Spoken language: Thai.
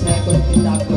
แชร์กดติดตาม